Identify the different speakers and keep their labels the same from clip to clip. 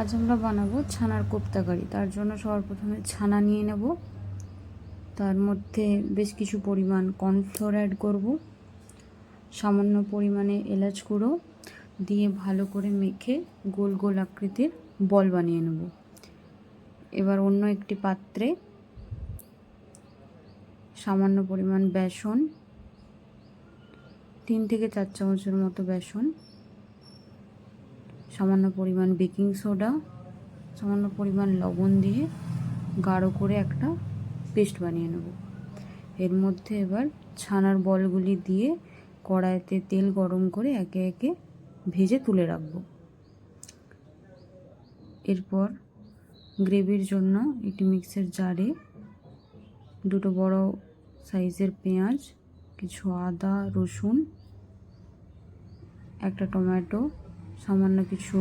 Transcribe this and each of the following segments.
Speaker 1: আজ আমরা বানাবো ছানার কোপ্তা কারি। তার জন্য সবার প্রথমে ছানা নিয়ে নেব। তার মধ্যে বেশ কিছু পরিমাণ কর্নফ্লোর অ্যাড করব। সামান্য পরিমাণে এলাচ গুঁড়ো দিয়ে ভালো করে মেখে গোল গোল আকৃতির বল বানিয়ে নেব। এবার অন্য একটি পাত্রে সামান্য পরিমাণ বেসন, তিন থেকে চার চামচের মতো বেসন সামান্য পরিমাণ বেকিং সোডা, সামান্য পরিমাণ লবণ দিয়ে গাঢ় করে একটা পেস্ট বানিয়ে নেব। এর মধ্যে এবার ছানার বলগুলি দিয়ে কড়াইতে তেল গরম করে একে একে ভেজে তুলে রাখব। এরপর গ্রেভির জন্য একটি মিক্সের জারে দুটো বড় সাইজের পেঁয়াজ, কিছু আদা, রসুন, একটা টমেটো সামান্য কিছু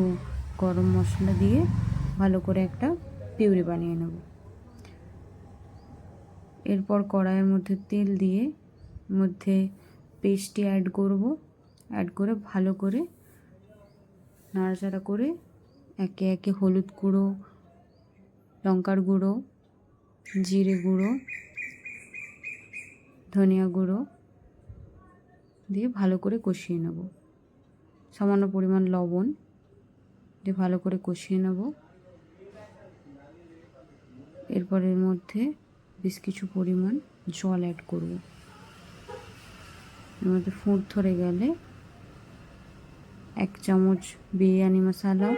Speaker 1: গরম মশলা দিয়ে ভালো করে একটা পিউরি বানিয়ে নেব। এরপর কড়াইয়ের মধ্যে তেল দিয়ে মধ্যে পেস্টটি অ্যাড করব। অ্যাড করে ভালো করে নাড়াচাড়া করে একে একে হলুদ গুঁড়ো, লঙ্কার গুঁড়ো, জিরে গুঁড়ো, ধনিয়া গুঁড়ো দিয়ে ভালো করে কষিয়ে নেব। সামান্য পরিমাণ লবণ দিয়ে ভালো করে কষিয়ে নেব। এরপর এর মধ্যে বেশ কিছু পরিমাণ জল অ্যাড করব। এর মধ্যে ফুট ধরে গেলে এক চামচ বিরিয়ানি মশলা,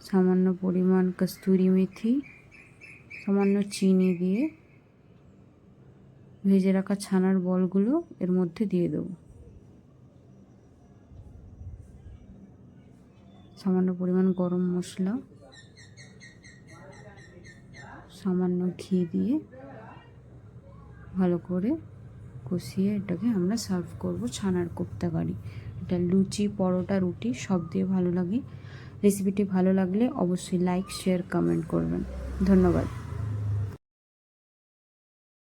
Speaker 1: সামান্য পরিমাণ কস্তুরি মেথি, সামান্য চিনি দিয়ে ভেজে রাখা ছানার বলগুলো এর মধ্যে দিয়ে দেবো। সামান্য পরিমাণ গরম মশলা, সামান্য ঘি দিয়ে ভালো করে কষিয়ে এটাকে আমরা সার্ভ করব ছানার কোপ্তা কারি। এটা লুচি, পরোটা, রুটি সব দিয়ে ভালো লাগে। রেসিপিটি ভালো লাগলে অবশ্যই লাইক শেয়ার কমেন্ট করবেন। ধন্যবাদ।